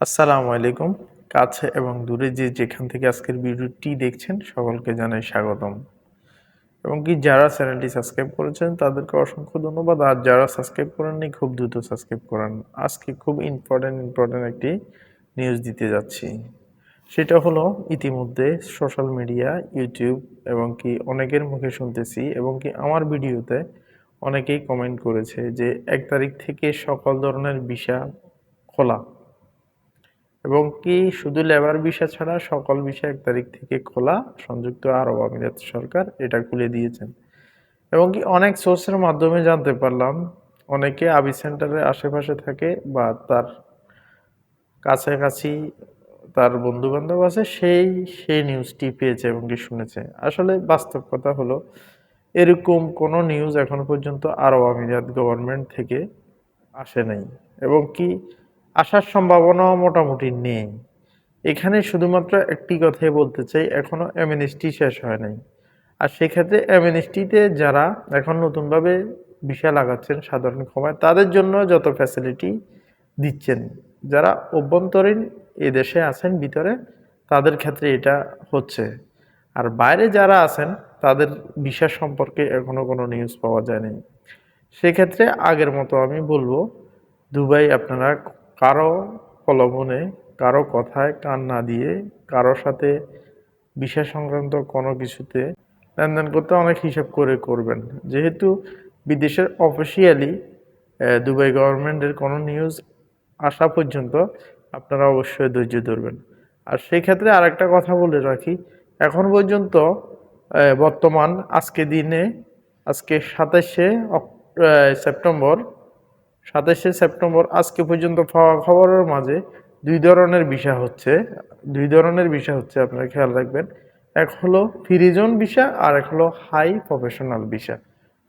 আসসালামু আলাইকুম। কাছে এবং দূরে যে যেখান থেকে আজকের ভিডিওটি দেখছেন, সকলকে জানাই স্বাগতম। এবং কি যারা চ্যানেলটি সাবস্ক্রাইব করেছেন, তাদেরকে অসংখ্য ধন্যবাদ। আর যারা সাবস্ক্রাইব করেননি, খুব দ্রুত সাবস্ক্রাইব করেন। আজকে খুব ইম্পর্টেন্ট ইম্পর্টেন্ট একটি নিউজ দিতে যাচ্ছি। সেটা হলো, ইতিমধ্যে সোশ্যাল মিডিয়া ইউটিউব এবং কি অনেকের মুখে শুনতেছি এবং কি আমার ভিডিওতে অনেকেই কমেন্ট করেছে যে, এক তারিখ থেকে সকল ধরনের ভিসা খোলা। এবং কি শুধু লেবার ভিসা ছাড়া সকল ভিসা এক তারিখ থেকে খোলা, সংযুক্ত আরব আমিরাত সরকার এটা খুলে দিয়েছেন। এবং কি অনেক সোর্সের মাধ্যমে জানতে পারলাম, অনেকে আবি সেন্টারের আশেপাশে থাকে বা তার কাছাকাছি তার বন্ধু বান্ধব আছে, সেই সেই নিউজটি পেয়েছে এবং কি শুনেছে। আসলে বাস্তব কথা হলো, এরকম কোনো নিউজ এখনও পর্যন্ত আরব আমিরাত গভর্নমেন্ট থেকে আসে নাই। এবং কি আসার সম্ভাবনা মোটামুটি নেই। এখানে শুধুমাত্র একটি কথাই বলতে চাই এখনও এমএনএসটি শেষ হয় নাই। আর সেক্ষেত্রে এমএনএসটিতে যারা এখন নতুনভাবে ভিসা লাগাচ্ছেন সাধারণ ক্ষমায়, তাদের জন্য যত ফ্যাসিলিটি দিচ্ছেন, যারা অভ্যন্তরীণ এ দেশে আছেন ভিতরে, তাদের ক্ষেত্রে এটা হচ্ছে। আর বাইরে যারা আছেন, তাদের ভিসা সম্পর্কে এখনও কোনো নিউজ পাওয়া যায়নি। সেক্ষেত্রে আগের মতো আমি বলব, দুবাই আপনারা কারও প্রলোভনে, কারও কথায় কান না দিয়ে, কারও সাথে বিষয় সংক্রান্ত কোনো কিছুতে লেনদেন করতে অনেক হিসাব করে করবেন। যেহেতু বিদেশের অফিসিয়ালি দুবাই গভর্নমেন্টের কোনো নিউজ আসা পর্যন্ত আপনারা অবশ্যই ধৈর্য ধরবেন। আর সেই ক্ষেত্রে আরেকটা কথা বলে রাখি, এখন পর্যন্ত বর্তমান আজকে দিনে, আজকে সাতাশে সেপ্টেম্বর সাতাশে সেপ্টেম্বর, আজকে পর্যন্ত পাওয়া খবরের মাঝে দুই ধরনের বিষয় হচ্ছে, দুই ধরনের বিষয় হচ্ছে আপনারা খেয়াল রাখবেন। এক হলো ফিরিজন ভিসা আর এক হলো হাই প্রফেশনাল ভিসা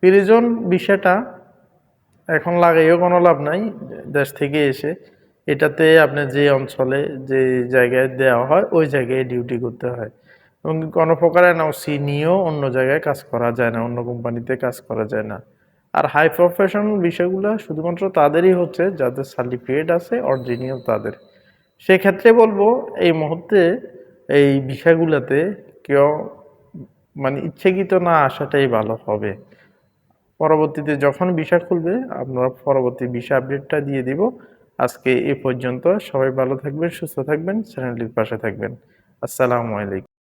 ফিরিজন ভিসাটা এখন লাগাইও কোনো লাভ নাই, দেশ থেকে এসে এটাতে আপনি যে অঞ্চলে, যে জায়গায় দেওয়া হয়, ওই জায়গায় ডিউটি করতে হয়। এবং কোনো প্রকার এনওসি নিয়েও অন্য জায়গায় কাজ করা যায় না, অন্য কোম্পানিতে কাজ করা যায় না। আর হাই প্রফেশনাল বিষয়গুলো শুধুমাত্র তাদেরই হচ্ছে, যাদের সার্টিফিকেট আছে অরিজিনাল তাদের। সেক্ষেত্রে বলব, এই মুহূর্তে এই বিষয়গুলোতে কেউ মানে ইচ্ছেকৃত না আসাটাই ভালো হবে। পরবর্তীতে যখন বিষয় খুলবে আপনারা পরবর্তী বিষয় আপডেটটা দিয়ে দিব। আজকে এ পর্যন্ত। সবাই ভালো থাকবেন, সুস্থ থাকবেন, চ্যানেলটির পাশে থাকবেন। আসসালামু আলাইকুম।